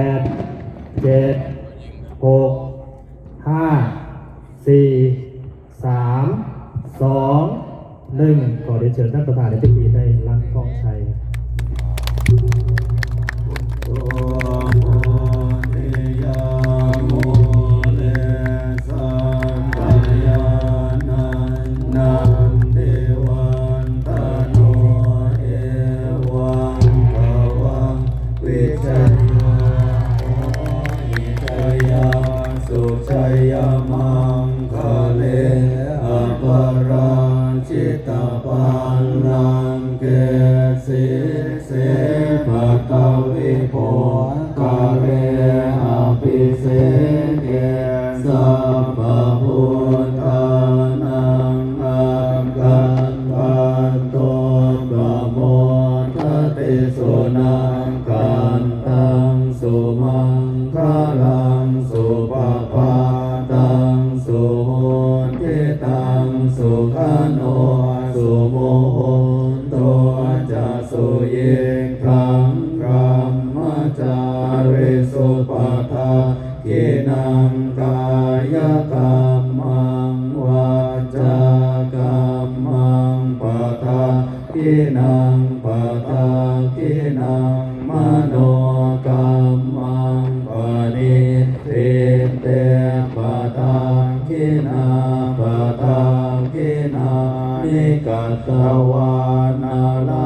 แปดเจ็ดหกห้าสี่สามสองหนึ่งขอเรียนเชิญท่านประธานในพิธีได้ ยมังคะเลอปราชิตาปันนังเกสิเสภะตวิโพกะเรอภิเสเกสัพพ ตังสุขโนสุโมโหโตจะสุเยคังกรรมมจาริสุปทากินังกายกรรมังวาจากรรมังปทากินังปทากินังมโนกรรมังปณิทิเตปทากินาปทากิ นานิกัตตวานาลปันตันเต